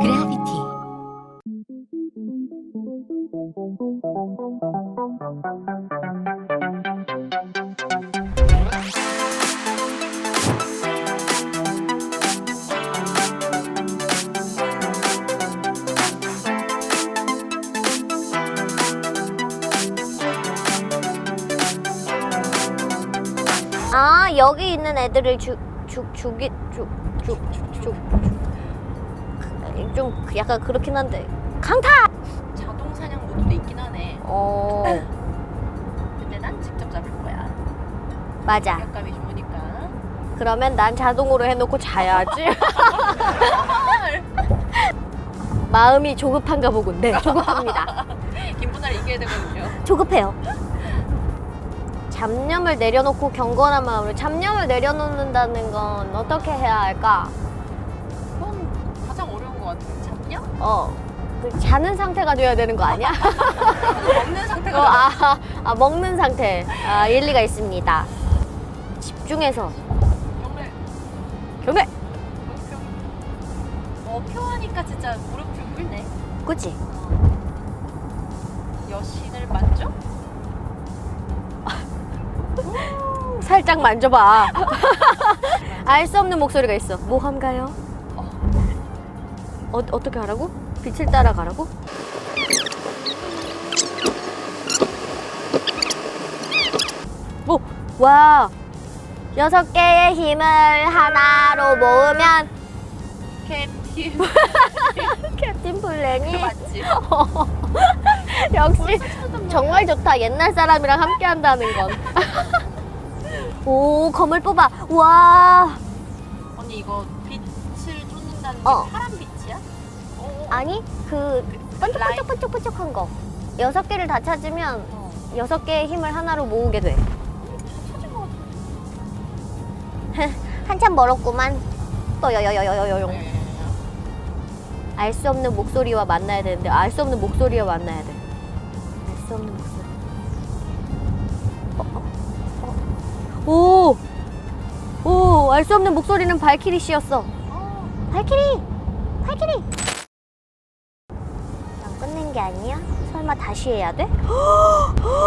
그래비티 아 여기 있는 애들을 죽 죽 죽이 죽죽죽 죽 좀 약간 그렇긴 한데 강타. 자동 사냥 모드도 있긴 하네. 어 근데 난 직접 잡을 거야. 맞아. 약감이 좋으니까. 그러면 난 자동으로 해놓고 자야지. 마음이 조급한가 보군. 네, 조급합니다. 김분할 이겨야 되거든요. 조급해요. 잡념을 내려놓고 경건한 마음으로 잡념을 내려놓는다는 건 어떻게 해야 할까? 그건 가장 어려운 것 같아. 잡냐? 어, 그 자는 상태가 돼야 되는 거 아니야? 먹는 어, 상태가 아, 아, 먹는 상태. 아, 일리가 있습니다. 집중해서 정말 경례. 어 표하니까 진짜 무릎이 꿇네. 그치? 여신을 만져? 살짝 만져봐. 알 수 없는 목소리가 있어. 모함가요? 어, 어떻게 하라고? 빛을 따라가라고? 오, 와. 여섯 개의 힘을 하나로 모으면 캡틴 캡틴 플랜이 맞지? 역시 정말 좋다. 옛날 사람이랑 함께 한다는 건. 오, 검을 뽑아. 와. 언니 이거 빛을 쫓는다는 게 어. 파란? 어. 아니, 그 번쩍번쩍번쩍번쩍한 거. 여섯 개를 다 찾으면 어. 여섯 개의 힘을 하나로 모으게 돼. 찾은 것 같은데. 한참 멀었구만. 또 여여여여여용. 네. 알수 없는 목소리와 만나야 되는데 알 수 없는 목소리와 만나야 돼. 알 수 없는 목소리. 어, 어, 어. 오, 오, 알 수 없는 목소리는 발키리 씨였어. 어. 발키리, 발키리. 게 아니야? 설마 다시 해야 돼?